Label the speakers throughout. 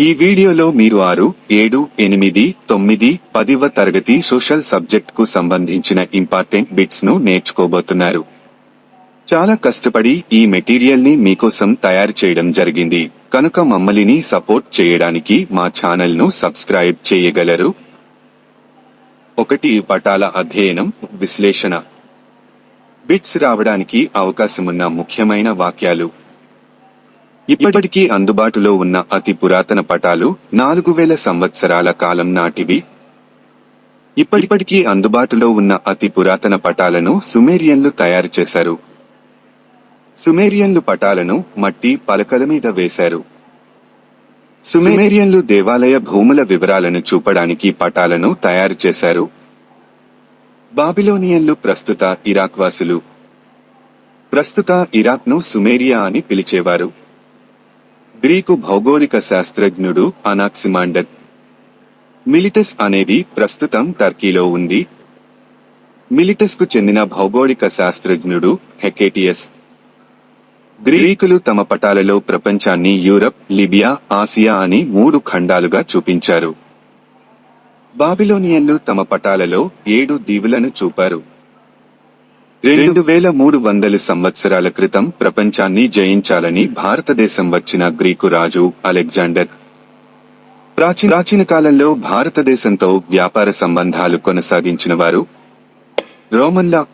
Speaker 1: ఈ వీడియోలో మీరు ఆరు ఏడు ఎనిమిది తొమ్మిది పదివ తరగతి సోషల్ సబ్జెక్ట్కు సంబంధించిన ఇంపార్టెంట్ బిట్స్ను నేర్చుకోబోతున్నారు. చాలా కష్టపడి ఈ మెటీరియల్ని మీకోసం తయారు చేయడం జరిగింది. కనుక మమ్మల్ని సపోర్ట్ చేయడానికి మా ఛానల్ను సబ్స్క్రైబ్ చేయగలరు? ఒకటి పటాల అధ్యయనం విశ్లేషణ. బిట్స్ రావడానికి అవకాశమున్న ముఖ్యమైన వాక్యాలు. ఇప్పటికీ అందుబాటులో ఉన్న అతి పురాతన పటాలు నాలుగు వేల సంవత్సరాల కాలం నాటివి. ఇప్పటికీ అందుబాటులో ఉన్న అతి పురాతన పటాలను సుమేరియన్లు తయారు చేశారు. సుమేరియన్లు పటాలను మట్టి పలకల మీద వేశారు. సుమేరియన్లు దేవాలయ భూముల వివరాలను చూపడానికి పటాలను తయారు చేశారు. బాబిలోనియన్లు ప్రస్తుత ఇరాక్ వాసులు. ప్రస్తుత ఇరాక్ను సుమేరియా అని పిలిచేవారు. గ్రీకు భౌగోళిక శాస్త్రజ్ఞుడు అనాక్సిమాండర్ మిలిటస్ అనేది ప్రస్తుతం టర్కీలో ఉంది. మిలిటస్కు చెందిన భౌగోళిక శాస్త్రజ్ఞుడు హెకేటియస్. గ్రీకులు తమ పటాలలో ప్రపంచాన్ని యూరప్ లిబియా ఆసియా అని మూడు ఖండాలుగా చూపించారు. బాబిలోనియన్లు తమ పటాలలో ఏడు దీవులను చూపారు. రెండు వేల మూడు వందల సంవత్సరాల క్రితం ప్రపంచాన్ని జయించాలని భారతదేశం వచ్చిన గ్రీకు రాజు అలెగ్జాండర్. ప్రాచీన ప్రాచీన కాలంలో భారతదేశంతో వ్యాపార సంబంధాలు కొనసాగించిన వారు రోమన్ల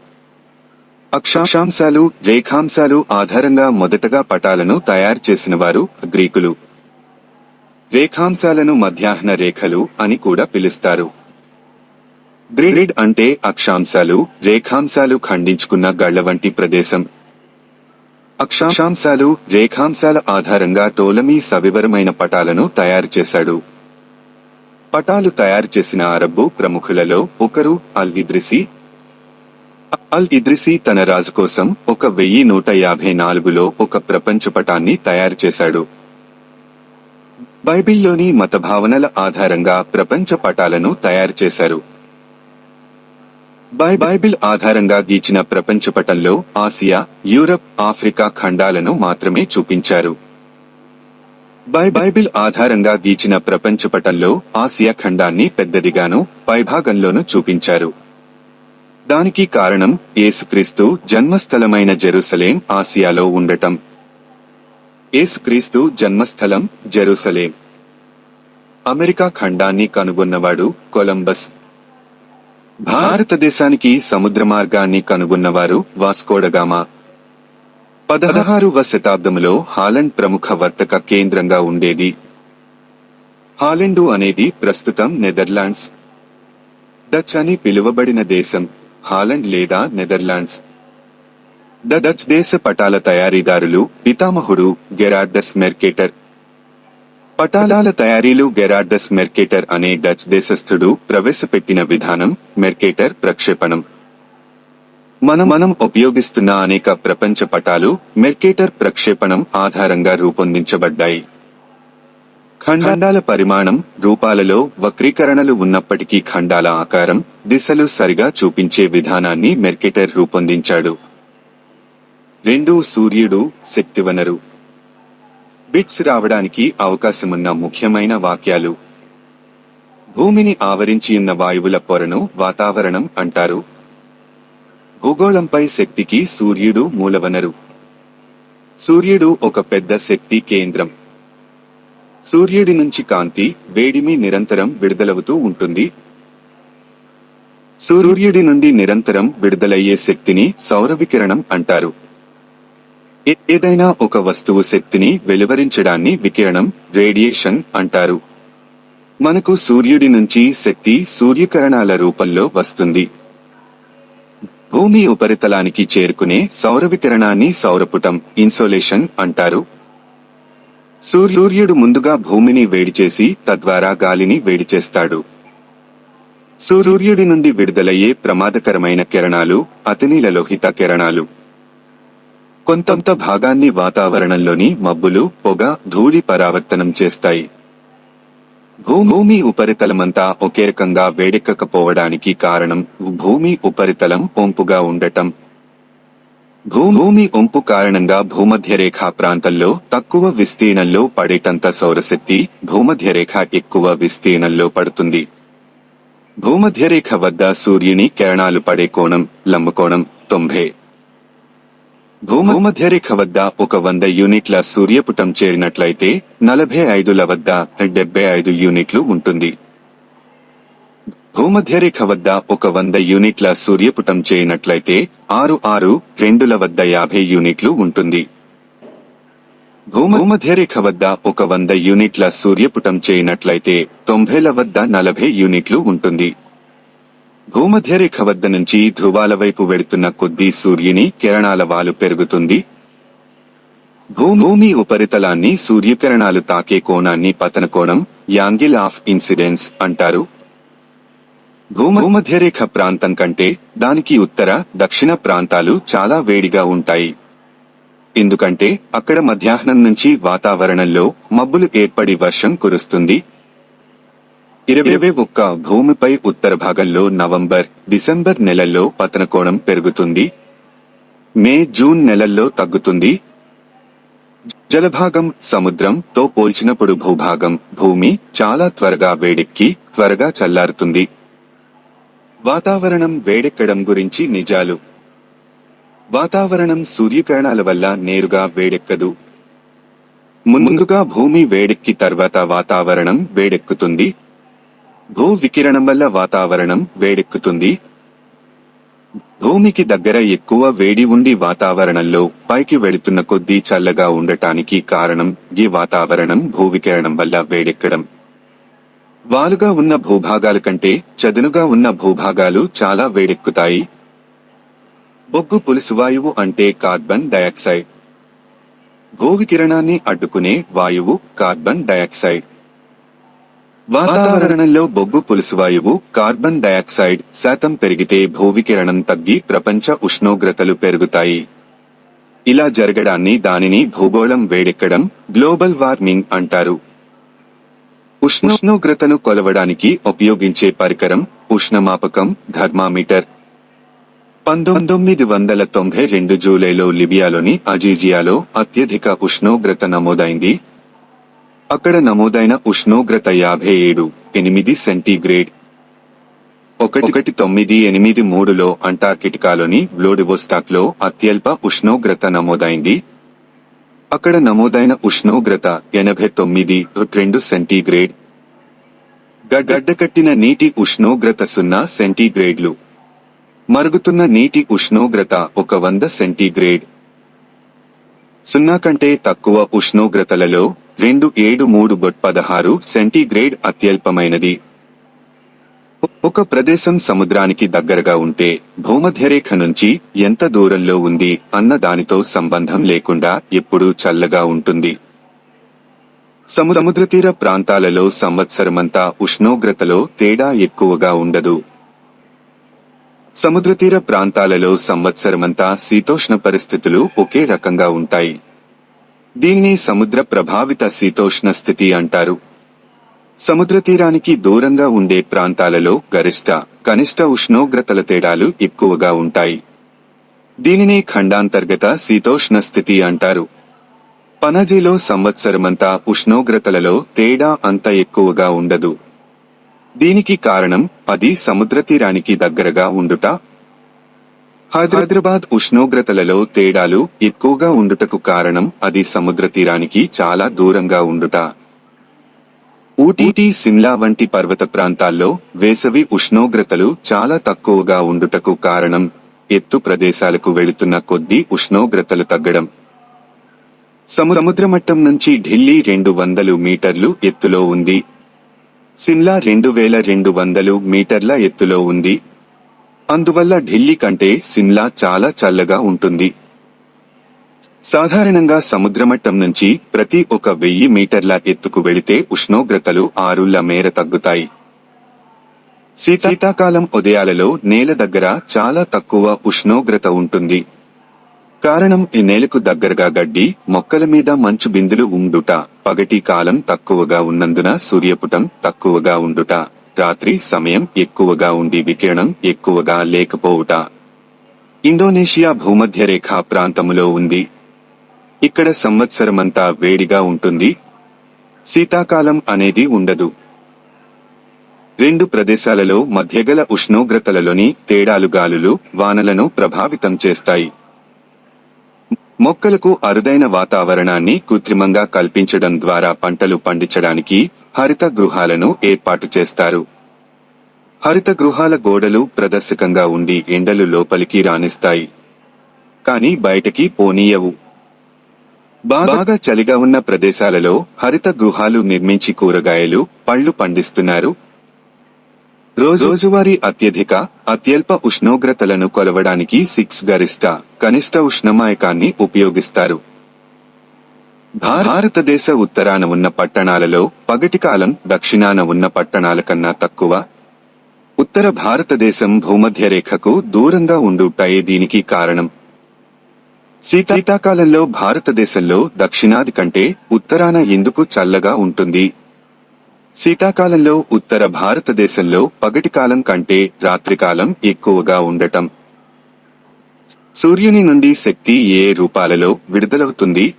Speaker 1: అక్షాంశాలు రేఖాంశాలు ఆధారంగా మొదటగా పటాలను తయారు చేసిన వారు గ్రీకులు. రేఖాంశాలను మధ్యాహ్న రేఖలు అని కూడా పిలుస్తారు. గ్రిడ్ అంటే అక్షాంశాలు రేఖాంశాలు ఖండించుకున్న గళ్ళ వంటి ప్రదేశం. అక్షాంశాలు రేఖాంశాల ఆధారంగా టోలమీ సవివరమైన పటాలను తయారు చేశాడు. పటాలు తయారు చేసిన అరబ్బు ప్రముఖులలో ఒకరు అల్ ఇద్రిసి. అల్ ఇద్రిసి తన రాజు కోసం ఒక వెయ్యి నూట యాభై నాలుగులో ఒక ప్రపంచ పటాన్ని తయారు చేశాడు. బైబిల్లోని మత భావనల ఆధారంగా ప్రపంచ పటాలను తయారు చేశారు. బైబిల్ ఆధారంగా గీచిన ప్రపంచ పటంలో ఆసియా యూరప్ ఆఫ్రికా ఖండాలను మాత్రమే చూపించారు. బై బైబిల్ ఆధారంగా గీచిన ప్రపంచ పటంలో ఆసియా ఖండాన్ని పెద్దదిగాను పైభాగంలోనూ చూపించారు. దానికి కారణం యేసుక్రీస్తు జన్మస్థలమైన జెరూసలేం ఆసియాలో ఉండటం. యేసుక్రీస్తు జన్మస్థలం జెరూసలేం. అమెరికా ఖండాన్ని కనుగొన్నవాడు కొలంబస్. భారతదేశానికి సముద్ర మార్గాన్ని కనుగొన్నవారు వాస్కోడగామా. పదహారువ శతాబ్దములో హాలండ్ ప్రముఖ వర్తక కేంద్రంగా ఉండేది. హాలెండు అనేది ప్రస్తుతం నెదర్లాండ్స్. డచ్ అని పిలువబడిన దేశం హాలండ్ లేదా నెదర్లాండ్స్. డచ్ దేశ పటాల తయారీదారులు పితామహుడు గెరార్డస్ మెర్కేటర్ పటాలాల తయారీలు గెరార్డస్ మెర్కేటర్ అనే డచ్ దేశస్థుడు ప్రవేశపెట్టిన విధానం మెర్కేటర్ ప్రక్షేపణం. మన మనం ఉపయోగిస్తున్న అనేక ప్రపంచ పటాలు మెర్కేటర్ ప్రక్షేపణం ఆధారంగా రూపొందించబడ్డాయి. ఖండాల పరిమాణం రూపాలలో వక్రీకరణలు ఉన్నప్పటికీ ఖండాల ఆకారం దిశలు సరిగా చూపించే విధానాన్ని మెర్కేటర్ రూపొందించాడు. రెండు సూర్యుడు శక్తివనరు. బిట్స్ రావడానికి అవకాశమున్న ముఖ్యమైన వాక్యాలు. భూమిని ఆవరించియున్న వాయువుల పొరను వాతావరణం అంటారు. భూగోళంపై శక్తికి సూర్యుడు మూలవనరు. సూర్యుడు ఒక పెద్ద శక్తి కేంద్రం. సూర్యుడి నుంచి కాంతి వేడిమి నిరంతరం విడుదలవుతూ ఉంటుంది. సూర్యుడి నుండి నిరంతరం విడుదలయ్యే శక్తిని సౌర వికిరణం అంటారు. ఏదైనా ఒక వస్తువు శక్తిని వెలువరించడాన్ని వికిరణం రేడియేషన్ అంటారు. మనకు సూర్యుడి నుంచి శక్తి సూర్యకిరణాల రూపంలో వస్తుంది. భూమి ఉపరితలానికి చేరుకునే సౌర వికిరణాన్ని సౌరపుటం ఇన్సోలేషన్ అంటారు. సూర్యుడు ముందుగా భూమిని వేడి చేసి తద్వారా గాలిని వేడి చేస్తాడు. సూర్యుడి నుండి విడుదలయ్యే ప్రమాదకరమైన కిరణాలు అతినీల లోహిత కిరణాలు. కొంతంత భాగాన్ని వాతావరణంలోని మబ్బులు పొగ ధూళి పరావర్తనం చేస్తాయి. భూమి ఉపరితలమంతా ఒకే రకంగా వేడెక్కకపోవడానికి కారణం భూమి ఉపరితలం ఒంపుగా ఉండటం. భూమి ఒంపు కారణంగా భూమధ్యరేఖ ప్రాంతంలో తక్కువ విస్తీర్ణంలో పడేటంత సౌరశక్తి భూమధ్యరేఖ ఎక్కువ విస్తీర్ణంలో పడుతుంది. భూమధ్యరేఖ వద్ద సూర్యుని కిరణాలు పడే కోణం లంబకోణం తొంభై. భూమధ్యరేఖ వద్ద ఒక వంద యూనిట్ల సూర్యపుటం చేరినట్లయితే నలభై ఐదుల వద్ద డెబ్బై ఐదు యూనిట్లు ఉంటుంది. భూమధ్యరేఖ వద్ద ఒక వంద యూనిట్ల సూర్యపుటం చేయనట్లయితే ఆరు ఆరు రెండుల వద్ద యాభై యూనిట్లు ఉంటుంది. భూమధ్యరేఖ వద్ద ఒక వంద యూనిట్ల సూర్యపుటం చేయనట్లయితే తొంభైల వద్ద నలభై యూనిట్లు ఉంటుంది. భూమధ్యరేఖ వద్ద నుంచి ధ్రువాల వైపు వెళుతున్న కొద్దీ సూర్యుని కిరణాల వాలు పెరుగుతుంది. భూమి ఉపరితలాన్ని సూర్యకిరణాలు తాకే కోణాన్ని పతన కోణం యాంగిల్ ఆఫ్ ఇన్సిడెన్స్ అంటారు. భూమధ్యరేఖ ప్రాంతం కంటే దానికి ఉత్తర దక్షిణ ప్రాంతాలు చాలా వేడిగా ఉంటాయి. ఎందుకంటే అక్కడ మధ్యాహ్నం నుంచి వాతావరణంలో మబ్బులు ఏర్పడి వర్షం కురుస్తుంది. ఇరవై ఒక్క భూమిపై ఉత్తర భాగంలో నవంబర్ డిసెంబర్ నెలల్లో పతన కోణం పెరుగుతుంది. మే జూన్ నెలల్లో తగ్గుతుంది. జలభాగం సముద్రం తో పోల్చినప్పుడు భూభాగం భూమి చాలా త్వరగా వేడెక్కి త్వరగా చల్లారుతుంది. వాతావరణం వేడెక్కడం గురించి నిజాలు. వాతావరణం సూర్యకిరణాల వల్ల నేరుగా వేడెక్కదు. ముందుగా భూమి వేడెక్కి తర్వాత వాతావరణం వేడెక్కుతుంది. భూ వికిరణం వల్ల వాతావరణం వేడెక్కుతుంది. భూమికి దగ్గర ఎక్కువ వేడి ఉండి వాతావరణంలో పైకి వెళుతున్న కొద్దీ చల్లగా ఉండటానికి కారణం ఈ వాతావరణం భూవికిరణం వల్ల వేడెక్కడం. వాలుగా ఉన్న భూభాగాల కంటే చదునుగా ఉన్న భూభాగాలు చాలా వేడెక్కుతాయి. బొగ్గు పులుసు వాయువు అంటే కార్బన్ డయాక్సైడ్. భూవికిరణాన్ని అడ్డుకునే వాయువు కార్బన్ డయాక్సైడ్. వాతావరణంలో బొగ్గు పులుసు వాయువు కార్బన్ డయాక్సైడ్ శాతం పెరిగితే భూవికిరణం తగ్గి ప్రపంచ ఉష్ణోగ్రతలు పెరుగుతాయి. ఇలా జరగడాన్ని దానిని భూగోళం వేడెక్కడం గ్లోబల్ వార్మింగ్ అంటారు. ఉష్ణోగ్రతను కొలవడానికి ఉపయోగించే పరికరం ఉష్ణమాపకం థర్మామీటర్. పంతొమ్మిది వందల తొంభై రెండు జూలైలో లిబియాలోని అజీజియాలో అత్యధిక ఉష్ణోగ్రత నమోదైంది. అక్కడ నమోదైన ఉష్ణోగ్రత యాభై ఏడు ఎనిమిది సెంటీగ్రేడ్ ఒకటి ఒకటి తొమ్మిది ఎనిమిది మూడులో అంటార్కిటికాలోని బ్లోడివోస్టాక్లో అత్యల్ప ఉష్ణోగ్రత నమోదైంది. అక్కడ నమోదైన ఉష్ణోగ్రత ఎనభై తొమ్మిది రెండు సెంటీగ్రేడ్ గడ్డకట్టిన నీటి ఉష్ణోగ్రత సున్నా సెంటీగ్రేడ్లు మరుగుతున్న నీటి ఉష్ణోగ్రత ఒక వంద సెంటీగ్రేడ్. సున్నా కంటే తక్కువ ఉష్ణోగ్రతలలో రెండు ఏడు మూడు బొట్ పదహారు సెంటీగ్రేడ్ అత్యల్పమైనది. ఒక ప్రదేశం సముద్రానికి దగ్గరగా ఉంటే భూమధ్యరేఖ నుంచి ఎంత దూరంలో ఉంది అన్న దానితో సంబంధం లేకుండా ఎప్పుడూ చల్లగా ఉంటుంది. సము- ప్రాంతాలలో సంవత్సరమంతా ఉష్ణోగ్రతలో తేడా ఎక్కువగా ఉండదు. సముద్రతీర ప్రాంతాలలో సంవత్సరమంతా శీతోష్ణ పరిస్థితులు ఒకే రకంగా ఉంటాయి. దీన్ని సముద్ర ప్రభావిత శీతోష్ణ స్థితి అంటారు. సముద్ర తీరానికి దూరంగా ఉండే ప్రాంతాలలో గరిష్ట కనిష్ట ఉష్ణోగ్రతల తేడాలు ఎక్కువగా ఉంటాయి. దీనిని ఖండాంతర్గత శీతోష్ణ స్థితి అంటారు. పనజీలో సంవత్సరమంతా ఉష్ణోగ్రతలలో తేడా అంత ఎక్కువగా ఉండదు. దీనికి కారణం అది సముద్ర తీరానికి దగ్గరగా ఉండుట హైదరాబాద్ ఉష్ణోగ్రతలలో తేడాలు ఎక్కువగా ఉండుటకు కారణం అది సముద్ర తీరానికి చాలా దూరంగా ఉండుట. ఊటీ సిమ్లా వంటి పర్వత ప్రాంతాల్లో వేసవి ఉష్ణోగ్రతలు చాలా తక్కువగా ఉండుటకు కారణం ఎత్తు ప్రదేశాలకు వెళుతున్న కొద్దీ ఉష్ణోగ్రతలు తగ్గడం. సముద్రమట్టం సముద్ర మట్టం నుంచి ఢిల్లీ రెండు వందలు మీటర్లు ఎత్తులో ఉంది. సిమ్లా రెండు వేల రెండు వందలు మీటర్ల ఎత్తులో ఉంది. అందువల్ల ఢిల్లీ కంటే సిమ్లా చాలా చల్లగా ఉంటుంది. సాధారణంగా సముద్రమట్టం నుంచి ప్రతి ఒక వెయ్యి మీటర్ల ఎత్తుకు వెళితే ఉష్ణోగ్రతలు ఆరుల మేర తగ్గుతాయి. శీతాకాలం ఉదయాలలో నేల దగ్గర చాలా తక్కువ ఉష్ణోగ్రత ఉంటుంది. కారణం ఈ నేలకు దగ్గరగా గడ్డి మొక్కల మీద మంచు బిందులు ఉండుట పగటి కాలం తక్కువగా ఉన్నందున సూర్యపుటం తక్కువగా ఉండుట. రాత్రి సమయం ఎక్కువగా ఉండి వికిరణం ఎక్కువగా లేకపోవుట. ఇండోనేషియా భూమధ్యరేఖ ప్రాంతములో ఉంది. ఇక్కడ సంవత్సరమంతా వేడిగా ఉంటుంది. శీతాకాలం అనేది ఉండదు. రెండు ప్రదేశాలలో మధ్యగల ఉష్ణోగ్రతలలోని తేడాలు గాలులు వానలను ప్రభావితం చేస్తాయి. మొక్కలకు అరుదైన వాతావరణాన్ని కృత్రిమంగా కల్పించడం ద్వారా పంటలు పండించడానికి హరిత గృహాలను ఏర్పాటు చేస్తారు. హరిత గృహాల గోడలు ప్రదర్శకంగా ఉండి ఎండలు లోపలికి రాణిస్తాయి కాని బయటకి పోనీయవు. బాగా చలిగా ఉన్న ప్రదేశాలలో హరిత గృహాలు నిర్మించి కూరగాయలు పళ్ళు పండిస్తున్నారు. రోజు రోజువారీ అత్యధిక అత్యల్ప ఉష్ణోగ్రతలను కొలవడానికి సిక్స్ గరిష్ట కనిష్ట ఉష్ణమాయకాన్ని ఉపయోగిస్తారు. భారతదేశ ఉత్తరాన ఉన్న పట్టణాలలో పగటి కాలం దక్షిణాన ఉన్న పట్టణాల కన్నా తక్కువ. ఉత్తర భారతదేశం భూమధ్య రేఖకు దూరంగా ఉండుటాయే దీనికి కారణం. శీతాకాలంలో భారతదేశంలో దక్షిణాది కంటే ఉత్తరాన ఎందుకు చల్లగా ఉంటుంది? శీతాకాలంలో ఉత్తర భారతదేశంలో పగటి కాలం కంటే రాత్రికాలం ఎక్కువగా ఉండటం. సూర్యుని నుండి శక్తి ఏ రూపాలలో విడుదలవుతుంది?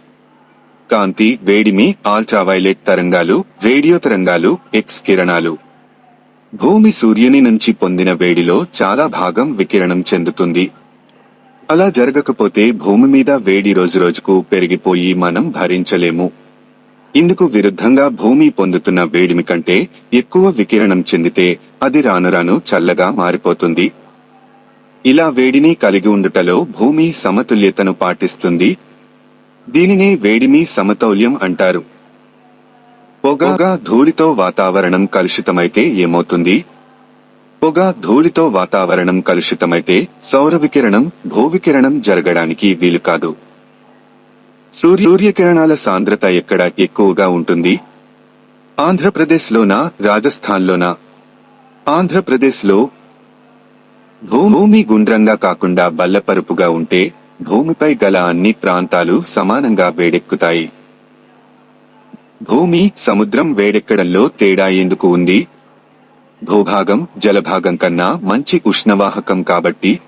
Speaker 1: కాంతి వేడిమి ఆల్ట్రావైలెట్ తరంగాలు రేడియో తరంగాలు ఎక్స్ కిరణాలు. భూమి సూర్యుని నుంచి పొందిన వేడిలో చాలా భాగం వికిరణం చెందుతుంది. అలా జరగకపోతే భూమి మీద వేడి రోజురోజుకు పెరిగిపోయి మనం భరించలేము. ఇందుకు విరుద్ధంగా భూమి పొందుతున్న వేడిమి కంటే ఎక్కువ వికిరణం చెందితే అది రానురాను చల్లగా మారిపోతుంది. ఇలా వేడిని కలిగి ఉండుటలో భూమి సమతుల్యతను పాటిస్తుంది దీనినే వేడిమి సమతౌల్యం అంటారు. పొగగా ధూళితో వాతావరణం కలుషితమైతే ఏమవుతుంది? పొగ ధూళితో వాతావరణం కలుషితమైతే సౌర వికిరణం భూవికిరణం జరగడానికి వీలు కాదు. సూర్యకిరణాల సాంద్రత ఎక్కడ ఎక్కువగా ఉంటుంది? ఆంధ్రప్రదేశ్లోనా రాజస్థాన్లోనా? ఆంధ్రప్రదేశ్లో భూమి గుండ్రంగా కాకుండా బల్లపరుపుగా ఉంటే భూమిపై గల అన్ని ప్రాంతాలు సమానంగా వేడెక్కుతాయి. భూమి సముద్రం వేడెక్కడంలో తేడా ఎందుకు ఉంది? భూభాగం జలభాగం కన్నా మంచి ఉష్ణవాహకం కాబట్టి